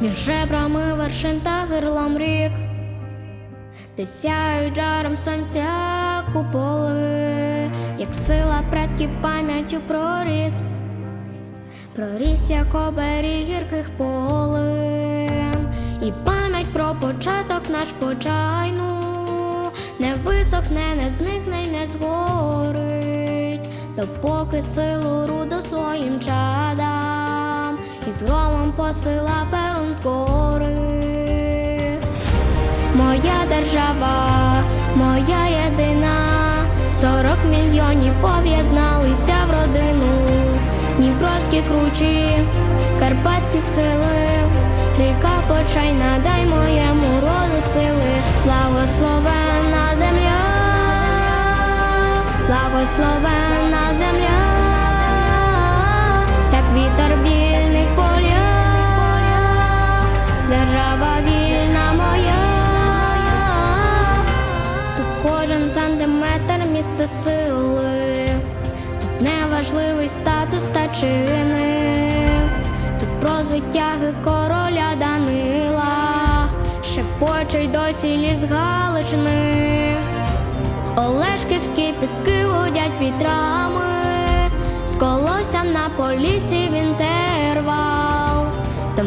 між ребрами вершин та гирлом рік, де сяють жаром сонця куполи, як сила предків пам'яттю про рід, проріс як оберіг гірких полин, і пам'ять про початок наш почайну. Не висохне, не зникне й не згорить, допоки силу руду своїм чадам. І з посила перун згори. Моя держава, моя єдина, сорок мільйонів об'єдналися в родину, Дніпровські кручі, карпатські схили, ріка почайна, дай моєму роду сили, благословена земля, благословена місце сили, тут неважливий статус та чини, тут про звитяги короля Данила, шепочуть досі ліс Галичини. Олешківські піски гудять вітрами, з колоссям на полісі в інтервал. Там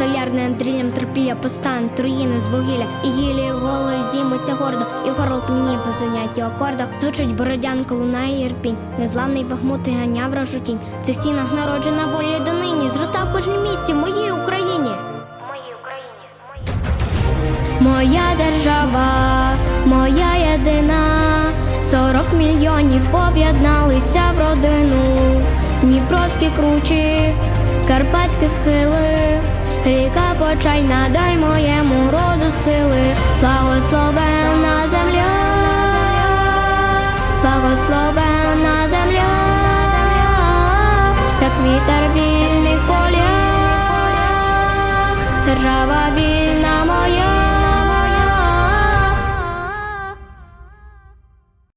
солярне андрілям терпілля постане труїни з вугілля і гілі голою зіймуться гордо, і горло пніть за заняття акордах. Звучить бородянка, лунає ірпінь, незламний бахмут і ганя вражу. В цих стінах народжена волі донині, зростав в місті в моїй Україні. Моя держава, моя єдина, сорок мільйонів об'єдналися в родину, Дніпровські кручі, карпатські схили, ріка почайна, дай моєму роду сили, благословена земля, благословена земля, як вітер вільних поля, держава вільна.